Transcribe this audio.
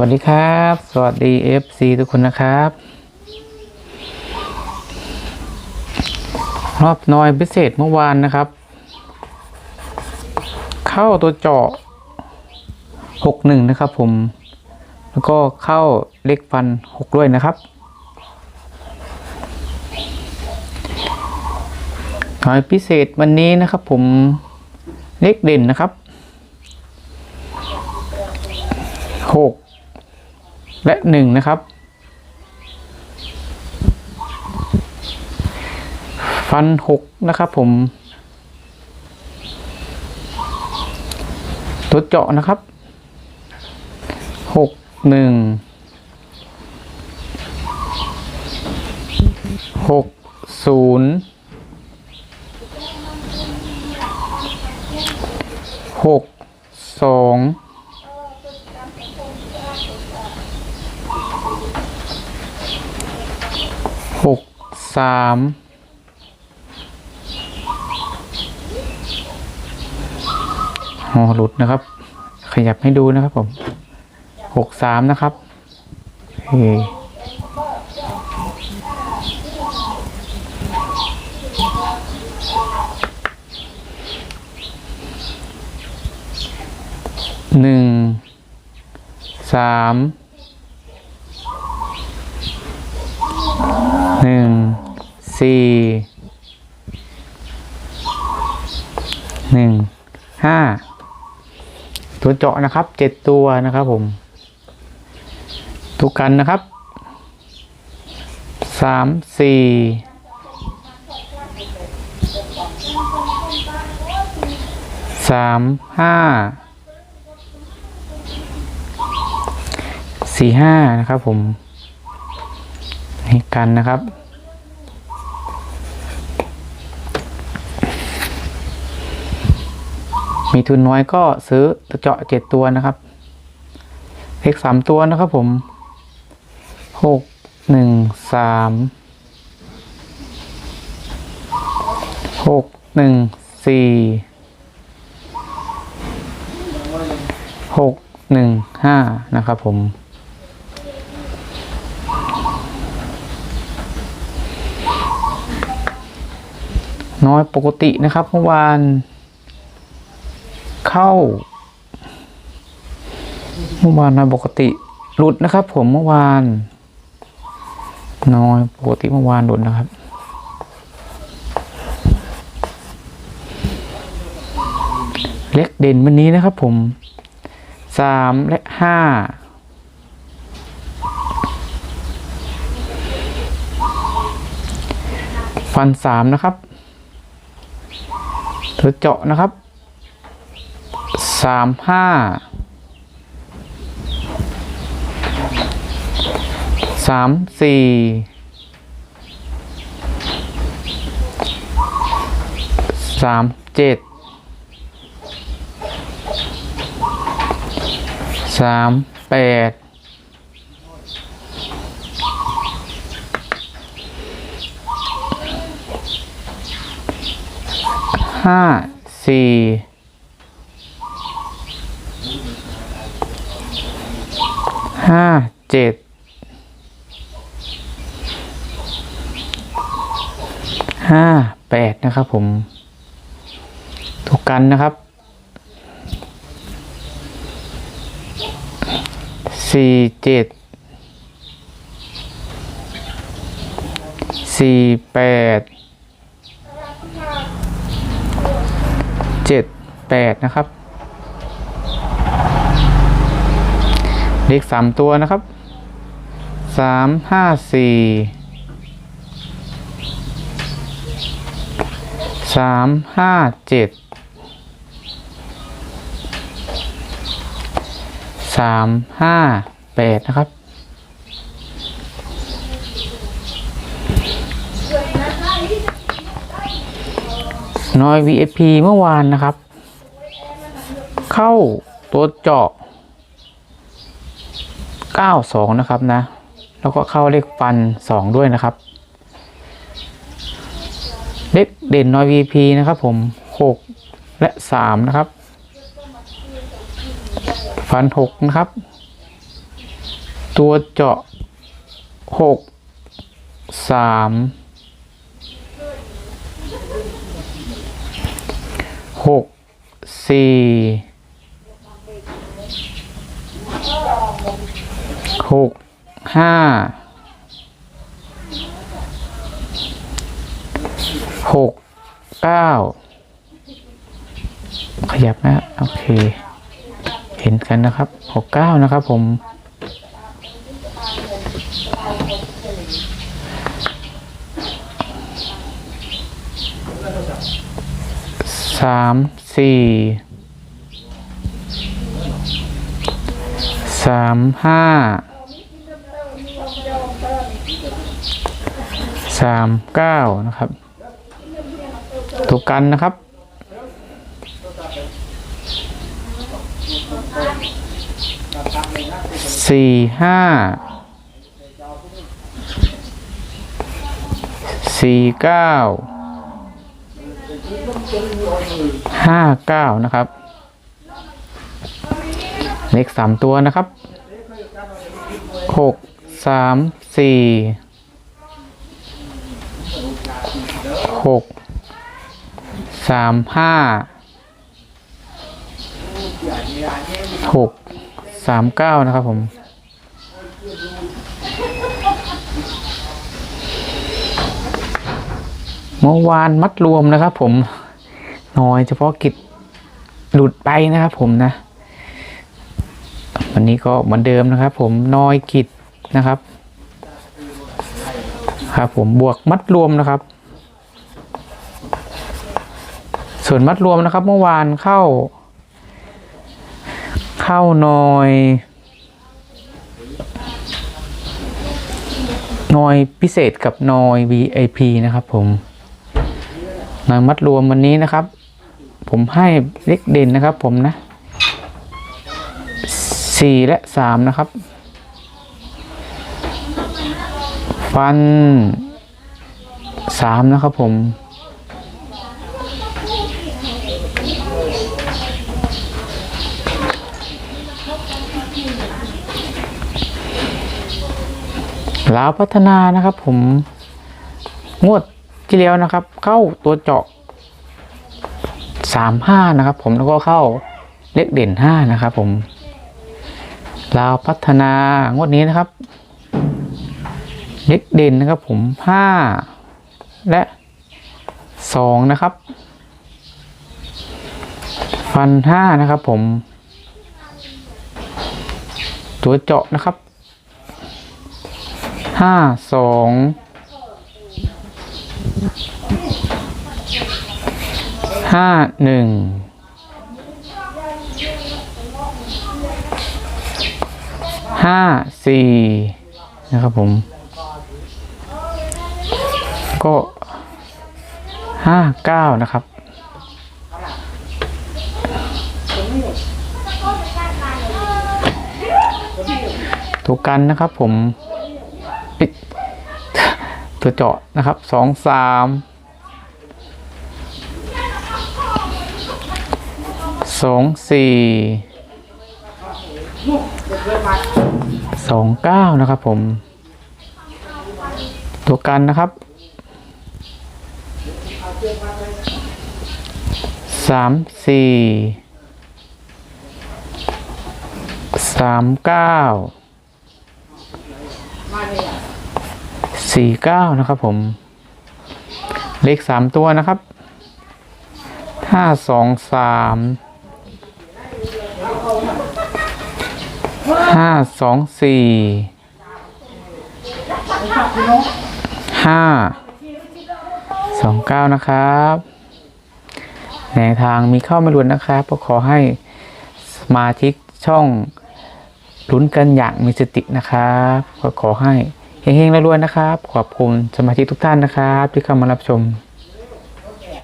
วัสดีครับ สวัสดี FC ทุกคนนะครับ รอบน้อยพิเศษเมื่อวานนะครับ เข้าตัวเจาะหกหนึ่งนะครับผม แล้วก็เข้าเลขฟันหกด้วยนะครับ น้อยพิเศษวันนี้นะครับผม เลขเด่นนะครับ และ 1 นะครับ ฟัน 6 นะครับผม ตัวเจาะนะครับ 6 1 6 0 6 2 หกสามอ๋อหลุดนะครับ ขยับให้ดูนะครับผมหกสามนะครับโอหนึ่งสาม หนึ่งสี่หนึ่งห้าตัวเจาะนะครับเจ็ดตัวนะครับผมตัวกันนะครับสามสี่สามห้าสี่ห้านะครับผม นี่กันนะครับ มีทุนน้อยก็ซื้อตัวเจาะเจ็ดตัวนะครับเลขสามตัวนะครับผมหกหนึ่งสามหกหนึ่งสี่หกหนึ่งห้านะครับผม น้อยปกตินะครับเมื่อวาน เข้า เมื่อวานน้อยปกติหลุดนะครับ ผมเมื่อวาน น้อยปกติเมื่อวานหลุดนะครับเลขเด่นวันนี้นะครับผมสามและห้าฟันสามนะครับ ตัวเจาะนะครับสามห้าสามสี่สามเจ็ดสามแปด ห้าสี่ห้าเจ็ดห้าแปดนะครับผมถูกกันนะครับสี่เจ็ดสี่แปด เจ็ดแปดนะครับ เลขสามตัวนะครับสามห้าสี่สามห้าเจ็ดสามห้าแปดนะครับ น้อย VFP เมื่อวานนะครับ เข้าตัวเจาะ 92 นะครับนะ แล้วก็เข้าเลขฟัน 2 ด้วยนะครับ เลขเด่นน้อย VP นะครับผม 6 และ 3 นะครับ ฟัน 6 นะครับ ตัวเจาะ 6 3 หกสี่หกห้าหกเก้าขยับนะ โอเค เห็นกันนะครับหกเก้านะครับผม สามสี่สามห้าสามเก้านะครับ ตัวกันนะครับสี่ห้าสี่เก้า ห้าเก้านะครับ เลขสามตัวนะครับหกสามสี่หกสามห้าหกสามเก้านะครับผม เมื่อวานมัดรวมนะครับผม น้อยเฉพาะกิจหลุดไปนะครับผมนะ วันนี้ก็เหมือนเดิมนะครับ ผมน้อยกิจนะครับครับผมบวกมัดรวมนะครับ ส่วนมัดรวมนะครับ เมื่อวานเข้า เข้าน้อยน้อยพิเศษกับน้อย VIP นะครับผมน้อยมัดรวมวันนี้นะครับ ผมให้เลขเด่นนะครับผมนะสี่และสามนะครับ ฟันสามนะครับผม ลาวพัฒนานะครับผม งวดที่แล้วนะครับ เข้าตัวเจาะ สามห้านะครับผมแล้วก็เข้าเลขเด่นห้านะครับผมลาวพัฒนางวดนี้นะครับ เลขเด่นนะครับผมห้าและสองนะครับ ฟันห้านะครับผม ตัวเจาะนะครับห้าสอง ห้าหนึ่งห้าสี่นะครับผม ก็ห้าเก้านะครับตัวกันนะครับผมปิดตัวเจาะนะครับสองสาม สองสี่สองเก้านะครับผม ตัวกันนะครับสามสี่สามเก้าสี่เก้านะครับผม เลขสามตัวนะครับห้าสองสาม ห้าสองสี่ห้าสองเก้านะครับในวทางมีเข้าไม่ล้วนนะครับก็ขอให้สมาชิกช่องลุ้นกันอย่างมีสตินะครับก็ขอให้เฮงๆรวยๆนะครับ ขอบคุณสมาชิกทุกท่านนะครับ ที่เข้ามารับชม